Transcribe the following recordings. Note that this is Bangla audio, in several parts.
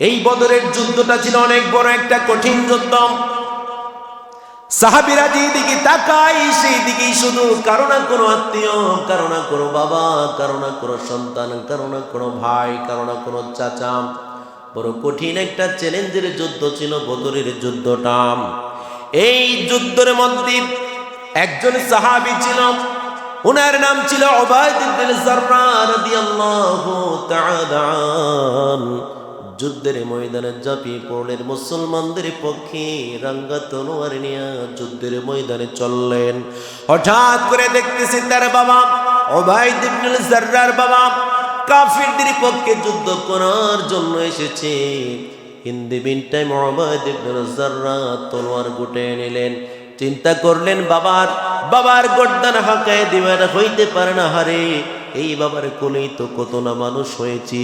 এই বদরের যুদ্ধটা ছিল অনেক বড় একটা কঠিন যুদ্ধ। সাহাবিরা যেদিকে তাকাই সেই দিকেই শুধু কারও না কোনো আত্মীয়, কারও না কোনো বাবা, কারও না কোনো সন্তান, কারও না কোনো ভাই, কারও না কোনো চাচা। বড় কঠিন একটা চ্যালেঞ্জের যুদ্ধ ছিল বদরের যুদ্ধটা। এই যুদ্ধের মধ্যে একজন সাহাবি ছিল ওনার নাম ছিল ওবায়দ ইবনে জাররা রাদিয়াল্লাহু যুদ্ধের ময়দানে ঝাঁপিয়ে পড়লেন মুসলমানদের পক্ষে রাঙ্গা তলোয়ার নিয়ে যুদ্ধের ময়দানে চললেন। হঠাৎ করে দেখতেছি তার বাবা, ওবায়দ ইবনুল জাররার বাবা কাফিরদের পক্ষে যুদ্ধ করার জন্য এসেছে। হিন্দি বিন টাইম ওবায়দ ইবনুল তলোয়ার গুটে নিলেন। চিন্তা করলেন, বাবার বাবার গর্দান হাঁকায় দিবার হইতে পারে না, হারে। এই বাবার কোলেই তো কত না মানুষ হয়েছি।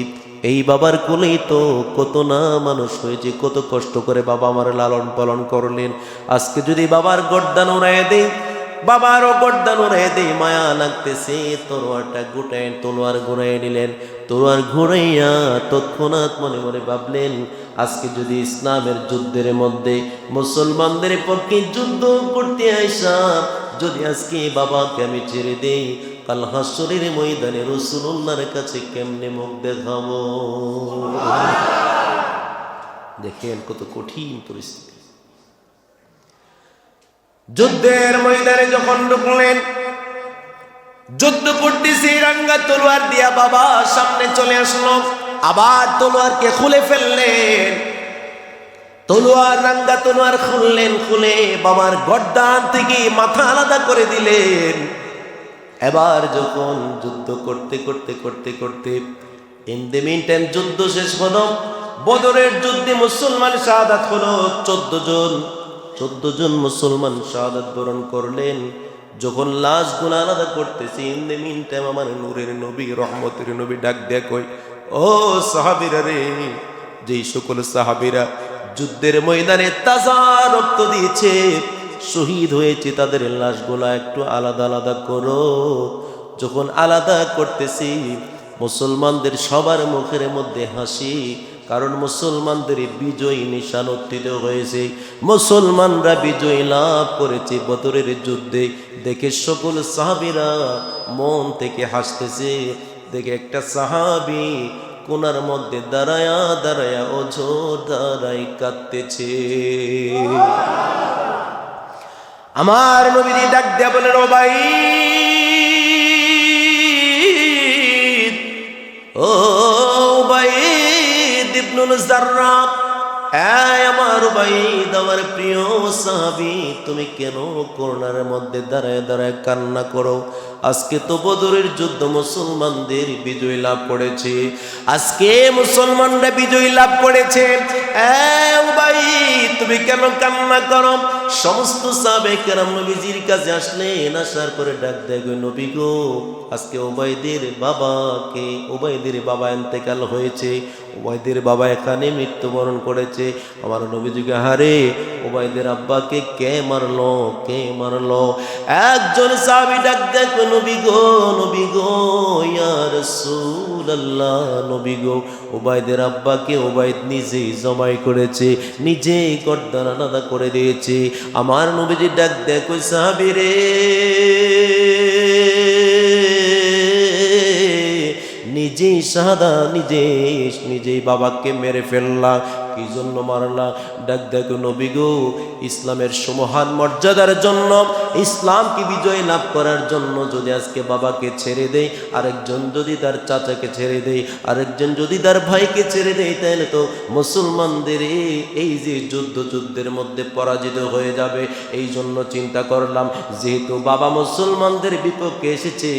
এই বাবার কোলেই তো কত না মানুষ হয়েছে কত কষ্ট করে বাবা আমার লালন পালন করলেন। আজকে যদি বাবার গর্দান উড়াই দেই, বাবারও গর্দান উড়াই দেই, মায়া লাগতেছে তলোয়ারটা গোটায় তলোয়ার ঘুরাই নিলেন। তলোয়ার ঘুরাইয়া তৎক্ষণাৎ মনে মনে ভাবলেন, আজকে যদি ইসলামের যুদ্ধের মধ্যে মুসলমানদের পক্ষে যুদ্ধ করতে আইসা যদি আজকে বাবাকে আমি ছেড়ে দেই কাল হাসরের ময়দানে রসুল্লাহর কাছে কেমনে মুখ দেখাবো? দেখেন কত কঠিন পরিস্থিতি। যুদ্ধের ময়দানে যখন ঢুকলেন, যুদ্ধ করতেছি, রাঙ্গা তলোয়ার দিয়া বাবা সামনে চলে আসলো। আবার তলোয়ারকে খুলে ফেললেন। তলোয়ার, রাঙ্গা তলোয়ার খুললেন, খুলে বাবার গর্দান থেকে মাথা আলাদা করে দিলেন। এবার যখন যুদ্ধ করতে করতে করতে করতে ইন দ্য মিন টাইম যুদ্ধ শেষ হলো, বদরের যুদ্ধে মুসলমান শাহাদাত হলো চোদ্দ জন। চোদ্দ জন মুসলমান শাহাদাত বরণ করলেন। যখন লাশ গুণ আলাদা করতেছি ইন দ্য মিন টাইম আমার নূরের নবী, রহমতের নবী ডাক দেয়া কই ও সাহাবিরা রে, যেই সকল সাহাবিরা যুদ্ধের ময়দানে তাজা রক্ত দিয়েছে শহীদ হয়েছে, তাদের লাশগুলা একটু আলাদা আলাদা করো। যখন আলাদা করতেছি, মুসলমানদের সবার মুখের মধ্যে হাসি, কারণ মুসলমানদের বিজয়ী নিশান উত্থিত হয়েছে। মুসলমানরা বিজয় লাভ করেছে বদরের যুদ্ধে। দেখে সকল সাহাবিরা মন থেকে হাসতেছে। দেখে একটা সাহাবি কোনার মধ্যে দাঁড়ায়া দাঁড়ায়া অঝোর দাঁড়াই কাঁদতেছে। আমার নবীজি ডাক দেয়া বলেন ও ভাই ও ভাই দিবনুল জাররা প্রিয় তুমি কেন করোনার মধ্যে কান্না করো? আজকে তো যুদ্ধ, মুসলমানদের বিজয় লাভ করেছে। আজকে মুসলমানরা বিজয় লাভ করেছে। তুমি কেন কান্না করো? সমস্ত সাবে কেরাম নবীজির কাছে আসলেন আসার পরে ডাক দেয় নবী গো, আজকে ওবাইদের বাবাকে ওবাইদের বাবা এতেকাল হয়েছে। ওবাইদের বাবা এখানে মৃত্যুবরণ করেছে। আমার নবীজিকে, হারে ওবাইদের আব্বাকে কে মারলো? কে মারলো? একজন সাহাবি ডাক দেখ, নবী গো নবী গো, ইয়া রাসূলুল্লাহ, নবী গো। ওবাইদের আব্বাকে ওবাইদ নিজেই জবাই করেছে, নিজেই গর্দান আলাদা করে দিয়েছে। আমার নবীজি ডাক দেখ সাহাবি রে। নিজেই সাদা নিজে নিজেই বাবাকে মেরে ফেললা। কি জন্য মারলা ডাক দেখো নবী গো, ইসলামের সমহান মর্যাদার জন্য, ইসলামকে বিজয় লাভ করার জন্য যদি আজকে বাবাকে ছেড়ে দেয় আরেকজন যদি তার চাচাকে ছেড়ে দেয় আরেকজন যদি তার ভাইকে ছেড়ে দেয় তাহলে তো মুসলমানদের এই- যে যুদ্ধ যুদ্ধের মধ্যে পরাজিত হয়ে যাবে এই জন্য চিন্তা করলাম, যেহেতু বাবা মুসলমানদের বিপক্ষে এসেছে,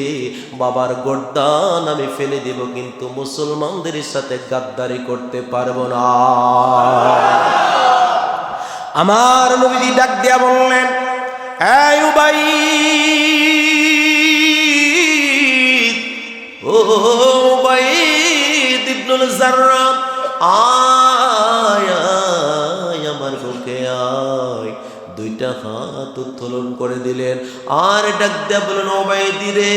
বাবার গর্দান আমি ফেলে দেব, কিন্তু মুসলমানদের সাথে গাদ্দারি করতে পারব না। আমার নবীজি ডাক দিয়া বললেন, এই উবাই ও উবাই ইবনুল জাররা, আয় আয় আমার বুকে আয়। দুইটা হাত উত্তোলন করে দিলেন। আর ডাক দেয়া বলেন ওবাইদি রে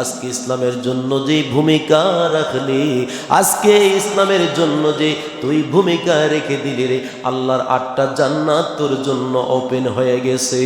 আজকে ইসলামের জন্য যে ভূমিকা রাখলি, আজকে ইসলামের জন্য যে তুই ভূমিকা রেখে দিলি রে, আল্লাহর আটটা জান্নাত তোর জন্য ওপেন হয়ে গেছে।